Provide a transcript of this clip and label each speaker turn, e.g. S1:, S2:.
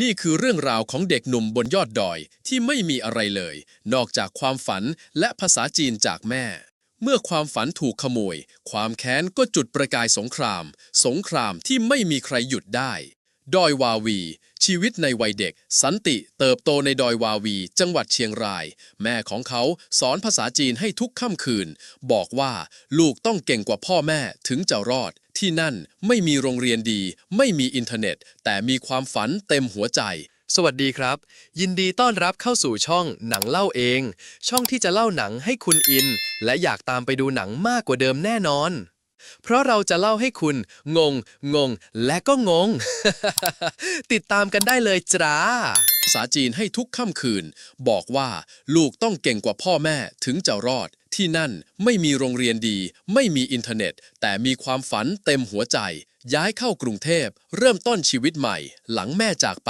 S1: นี่คือเรื่องราวของเด็กหนุ่มบนยอดดอยที่ไม่มีอะไรเลย นอกจากความฝันและภาษาจีนจากแม่ เมื่อความฝันถูกขโมย ความแค้นก็จุดประกายสงคราม สงครามที่ไม่มีใครหยุดได้ ดอยวาวี ชีวิตในวัยเด็ก สันติเติบโตในดอยวาวี จังหวัดเชียงราย แม่ของเขาสอนภาษาจีนให้ทุกค่ำคืน บอกว่าลูกต้องเก่งกว่าพ่อแม่ถึงจะรอด ที่นั่นไม่มีโรงเรียนดี ไม่มีอินเทอร์เน็ต แต่มีความฝันเต็มหัวใจ
S2: สวัสดีครับ ยินดีต้อนรับเข้าสู่ช่องหนังเล่าเอง ช่องที่จะเล่าหนังให้คุณอิน และอยากตามไปดูหนังมากกว่าเดิมแน่นอน เพราะเราจะเล่าให้คุณ งง งง และก็งง ติดตามกันได้เลยจ้า
S1: ภาษาจีนให้ทุกค่ำคืน บอกว่าลูกต้องเก่งกว่าพ่อแม่ถึงจะรอด ที่นั่นไม่มีโรงเรียนดี ไม่มีอินเทอร์เน็ต แต่มีความฝันเต็มหัวใจ ย้ายเข้ากรุงเทพ เริ่มต้นชีวิตใหม่ หลังแม่จากไป